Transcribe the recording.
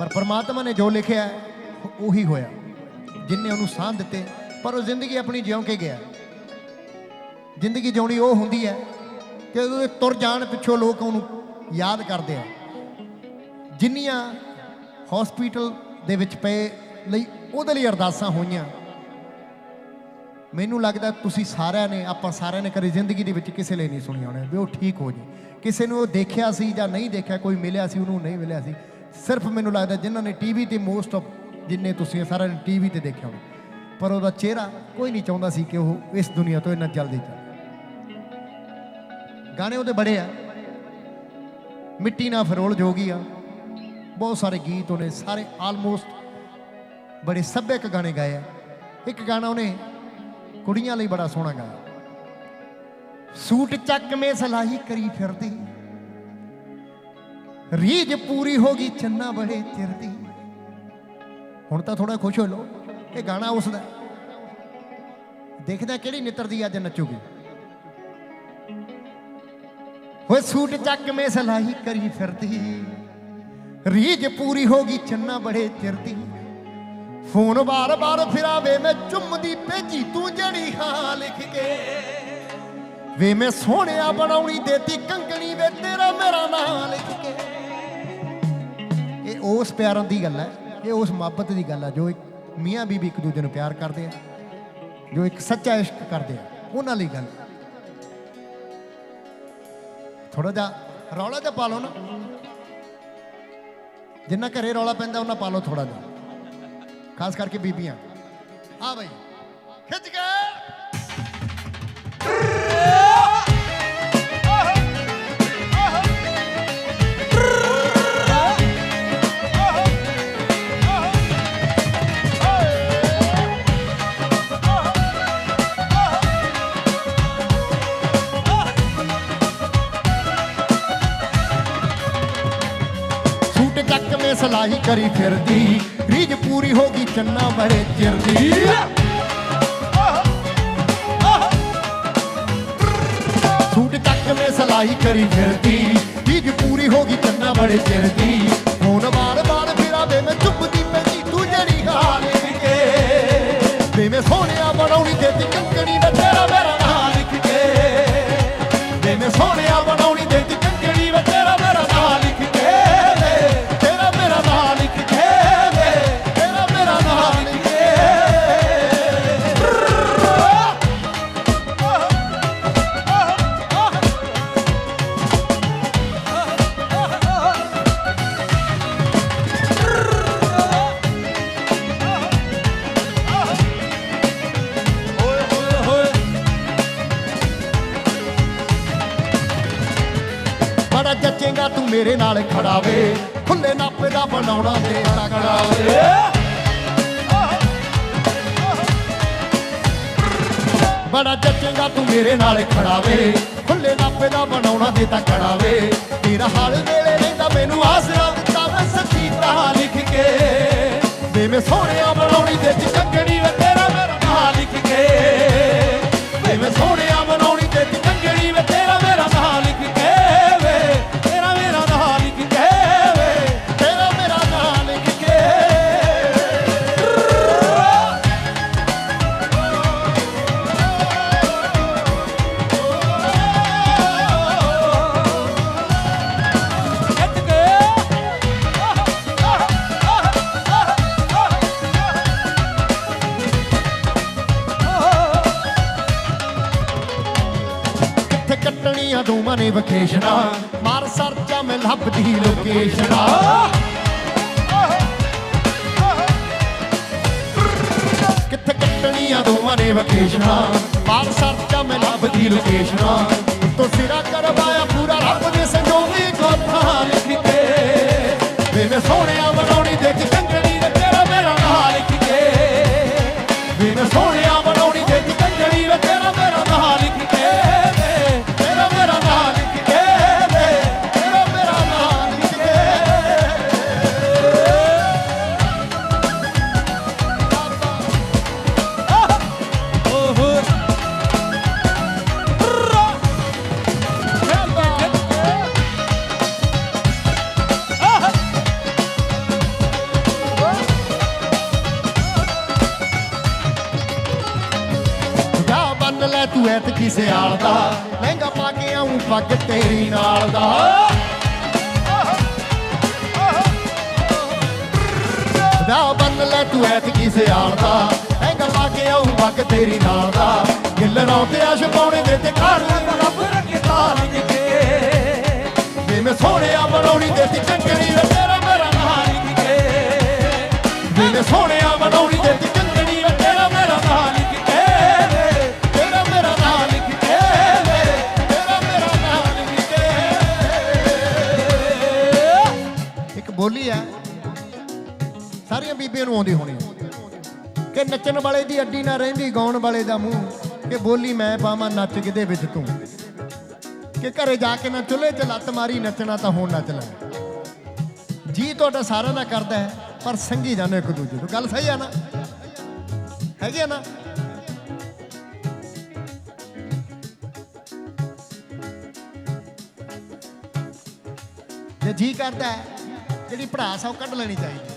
ਪਰ ਪਰਮਾਤਮਾ ਨੇ ਜੋ ਲਿਖਿਆ ਉਹੀ ਹੋਇਆ। ਜਿਨਨੇ ਉਹਨੂੰ ਸਾਹ ਦਿੱਤੇ, ਪਰ ਉਹ ਜ਼ਿੰਦਗੀ ਆਪਣੀ ਜਿਉਂ ਕੇ ਗਿਆ। ਜ਼ਿੰਦਗੀ ਜਿਉਣੀ ਉਹ ਹੁੰਦੀ ਹੈ, ਕਿ ਉਹਦੇ ਤੁਰ ਜਾਣ ਪਿੱਛੋਂ ਲੋਕ ਉਹਨੂੰ ਯਾਦ ਕਰਦੇ ਆ। ਜਿੰਨੀਆਂ ਹਸਪੀਟਲ ਦੇ ਵਿੱਚ ਪਏ ਲਈ ਉਹਦੇ ਲਈ ਅਰਦਾਸਾਂ ਹੋਈਆਂ, ਮੈਨੂੰ ਲੱਗਦਾ ਤੁਸੀਂ ਸਾਰਿਆਂ ਨੇ, ਆਪਾਂ ਸਾਰਿਆਂ ਨੇ ਕਦੇ ਜ਼ਿੰਦਗੀ ਦੇ ਵਿੱਚ ਕਿਸੇ ਲਈ ਨਹੀਂ ਸੁਣੀਆਂ ਹੋਣੀਆਂ, ਵੀ ਉਹ ਠੀਕ ਹੋ ਜੇ। ਕਿਸੇ ਨੂੰ ਉਹ ਦੇਖਿਆ ਸੀ ਜਾਂ ਨਹੀਂ ਦੇਖਿਆ, ਕੋਈ ਮਿਲਿਆ ਸੀ, ਉਹਨੂੰ ਨਹੀਂ ਮਿਲਿਆ ਸੀ। ਸਿਰਫ ਮੈਨੂੰ ਲੱਗਦਾ ਜਿਨ੍ਹਾਂ ਨੇ ਟੀਵੀ ਤੇ ਮੋਸਟ ਆਫ ਜਿੰਨੇ ਤੁਸੀਂ ਸਾਰਿਆਂ ਨੇ ਟੀਵੀ ਤੇ ਦੇਖਿਆ ਹੋਣਾ। ਪਰ ਉਹਦਾ ਚਿਹਰਾ ਕੋਈ ਨਹੀਂ ਚਾਹੁੰਦਾ ਸੀ ਕਿ ਉਹ ਇਸ ਦੁਨੀਆ ਤੋਂ ਇੰਨਾ ਜਲਦੀ ਚਲੇ। ਗਾਣੇ ਉਹਦੇ ਬੜੇ ਆ। ਮਿੱਟੀ ਨਾਲ ਫਰੋਲ ਜੋਗੀ ਆ। ਬਹੁਤ ਸਾਰੇ ਗੀਤ ਉਹਨੇ ਸਾਰੇ ਆਲਮੋਸਟ ਬੜੇ ਸੱਭਿਅਕ ਗਾਣੇ ਗਾਏ ਆ। ਇੱਕ ਗਾਣਾ ਉਹਨੇ ਕੁੜੀਆਂ ਲਈ ਬੜਾ ਸੋਹਣਾ ਗਾਇਆ। ਸੂਟ ਚੱਕ ਮੇ ਸਲਾਹੀ ਕਰੀ ਫਿਰਦੀ। ਰੀਝ ਪੂਰੀ ਹੋ ਗਈ, ਚੰਨਾ ਬੜੇ ਚਿਰ ਦੀ। ਹੁਣ ਤਾਂ ਥੋੜਾ ਖੁਸ਼ ਹੋ ਲੋ ਇਹ ਗਾਣਾ ਉਸ ਦਾ। ਦੇਖਦਾ ਕਿਹੜੀ ਨਿੱਤਰ ਦੀ ਅੱਜ ਨੱਚੂਗੀ। ਹੋਏ ਸੂਟ ਚੱਕ ਮੇ ਸਲਾਹੀ ਕਰੀ ਫਿਰਦੀ। ਰੀਝ ਪੂਰੀ ਹੋ ਗਈ, ਚੰਨਾ ਬੜੇ ਚਿਰ ਦੀ। ਫੋਨ ਬਾਰ-ਬਾਰ ਫਿਰਾਵੇ, ਮੈਂ ਚੁੰਮਦੀ ਭੇਜੀ, ਤੂੰ ਜੜੀ ਹਾਂ ਲਿਖ ਕੇ। ਵੇ ਮੈਂ ਸੋਹਣਿਆ ਬਣਾਉਣੀ ਦੇਤੀ, ਕੰਗਣੀ ਵੇ ਤੇਰਾ ਮੇਰਾ ਨਾਂ ਲਿਖ ਕੇ। ਉਸ ਪਿਆਰ ਦੀ ਗੱਲ ਹੈ ਇਹ ਉਸ ਮੁਹੱਬਤ ਦੀ ਗੱਲ ਹੈ ਜੋ ਇੱਕ ਮੀਆਂ ਬੀਬੀ ਇੱਕ ਦੂਜੇ ਨੂੰ ਪਿਆਰ ਕਰਦੇ ਆ, ਜੋ ਇੱਕ ਸੱਚਾ ਇਸ਼ਕ ਕਰਦੇ ਆ, ਉਹਨਾਂ ਲਈ ਗੱਲ। ਥੋੜਾ ਜਿਹਾ ਰੌਲਾ ਜਿਹਾ ਪਾ ਲਓ ਨਾ। ਜਿੰਨਾ ਘਰੇ ਰੌਲਾ ਪੈਂਦਾ, ਉਹਨਾਂ ਪਾ ਲਓ ਥੋੜਾ ਜਿਹਾ। ਖਾਸ ਕਰਕੇ ਬੀਬੀਆਂ। ਆ ਬਈ, ਖਿੱਚ ਕੇ। ਚੱਕ ਸਲਾਹੀ ਕਰੀ ਫਿਰਦੀ। ਰੀਝ ਪੂਰੀ ਹੋ ਗਈ ਚੰਨਾ ਬੜੇ ਚਿਰ ਦੀ ਸੂਟ ਚੱਕ ਮੇ ਸਲਾਹੀ ਕਰੀ ਫਿਰਦੀ। ਰੀਜ ਪੂਰੀ ਹੋ ਗਈ ਚੰਨਾ ਬੜੇ ਚਿਰ ਦੀ ਹੁਣ ਬਾਰ ਬਾਰ ਫਿਰਾ ਮੈਂ ਚੁੱਪਦੀ ਪੈਂਦੀ, ਤੂੰ ਜਿਹੜੀ ਹਾਲ ਕੇ ਵੇ ਮੈਂ ਸੋਹਣਿਆ ਬਣਾਉਣੀ ਤੇ ਕੰਕਣੀ ਦਾ ਬੜਾ ਜੱਚੇਗਾ, ਤੂੰ ਮੇਰੇ ਨਾਲ ਖੜਾ ਵੇ। ਖੁੱਲੇ ਨਾਪੇ ਦਾ ਬਣਾਉਣਾ ਤੇ ਤਕੜਾ ਵੇ। ਬੜਾ ਜੱਚੇਗਾ, ਤੂੰ ਮੇਰੇ ਨਾਲ ਖੜਾ ਵੇ। ਖੁੱਲੇ ਨਾਪੇ ਦਾ ਬਣਾਉਣਾ ਤੇ ਤਕੜਾ ਵੇ। ਤੇਰਾ ਹਾਲ ਵੇਲੇ ਰਹਿੰਦਾ ਮੈਨੂੰ ਆਸਰਾ ਦਿੱਤਾ ਮੈਂ ਸੱਚੀ ਤਰ੍ਹਾਂ ਲਿਖ ਕੇ। ਵੇ ਮੈਂ ਸੋਹਣਿਆ ਬਣਾਉਣੀ ਤੇ ਕੰਗਣੀ ਕੱਟਣੀਆਂ ਦੋਵਾਂ ਨੇ ਵਕੇਸ਼ਨਾਂ ਮਾਰ ਸਰਚਾ ਮੈਂ ਲੱਭਦੀ ਲੋਕੇਸ਼ਨਾਂ ਕਿੱਥੇ ਕੱਟਣੀਆਂ ਦੋਵਾਂ ਨੇ ਵਕੇਸ਼ਨਾਂ ਮਾਰ ਸਰਚਾ ਮੈਂ ਲੱਭਦੀ ਲੋਕੇਸ਼ਨਾਂ ਤੋ ਸਿਰਾ ਕਰਵਾਇਆ ਪੂਰਾ ਰੱਬ ਦੇ ਸੰਜੋਗੀ ਕੋਠਾ ਲਿਖ ਕੇ ਵੇ ਮੈਂ ਸੋਹਣਿਆ ਐਤਕੀ ਸਿਆਲ ਦਾ। ਲਹਿੰਗਾ ਪਾ ਕੇ ਆਉਂ ਪੱਗ ਤੇਰੀ ਨਾਲ ਦਾ। ਵਿਆਹ ਬੰਨ ਲੈ ਤੂੰ ਐਤਕੀ ਸਿਆਲ ਦਾ। ਲਹਿੰਗਾ ਪਾ ਕੇ ਆਉਂ ਪੱਗ ਤੇਰੀ ਨਾਲ ਦਾ। ਗਿੱਲਣੋਂ ਤੇ ਆਸ਼ ਪਾਉਣੇ ਦੇ ਤੇ ਘਰ ਰੱਬ ਰੱਖੇ ਤਾਲ ਕੇ। ਜੇ ਮੈਂ ਸੋਹਣਿਆ ਬਣਾਉਣੀ ਦੇ ਤੇ ਚੰਗਣੀ ਤੇਰਾ ਮੇਰਾ ਨਾਂ ਲਿਖ ਜੇ ਮੈਂ ਸੋਹਣਿਆ ਬਣਾਉਣੀ ਇੱਕ ਬੋਲੀ ਸਾਰੀਆਂ ਬੀਬੀਆਂ ਨੂੰ ਆਉਂਦੀ ਹੋਣੀ ਕਿ ਨੱਚਣ ਵਾਲੇ ਦੀ ਅੱਡੀ ਨਾ ਰਹਿੰਦੀ ਗਾਉਣ ਵਾਲੇ ਦਾ ਮੂੰਹ। ਕਿ ਬੋਲੀ ਮੈਂ ਪਾਵਾਂ ਨੱਚ ਕਿਦੇ ਵਿੱਚ ਤੂੰ? ਕਿ ਘਰੇ ਜਾ ਕੇ ਨਾ ਚੁੱਲ੍ਹੇ 'ਚ ਲੱਤ ਮਾਰੀ ਨੱਚਣਾ ਤਾਂ ਹੁਣ ਨੱਚ ਲੈ। ਜੀ ਤੁਹਾਡਾ ਸਾਰਿਆਂ ਦਾ ਕਰਦਾ ਹੈ ਪਰ ਸੰਗੀ ਜਾਂਦੇ ਇੱਕ ਦੂਜੇ ਤੋਂ। ਗੱਲ ਸਹੀ ਆ ਨਾ? ਹੈਗੀ ਆ ਨਾ? ਜੇ ਜੀ ਕਰਦਾ ਹੈ, ਜਿਹੜੀ ਭੜਾਸ ਆ ਉਹ ਕੱਢ ਲੈਣੀ ਚਾਹੀਦੀ।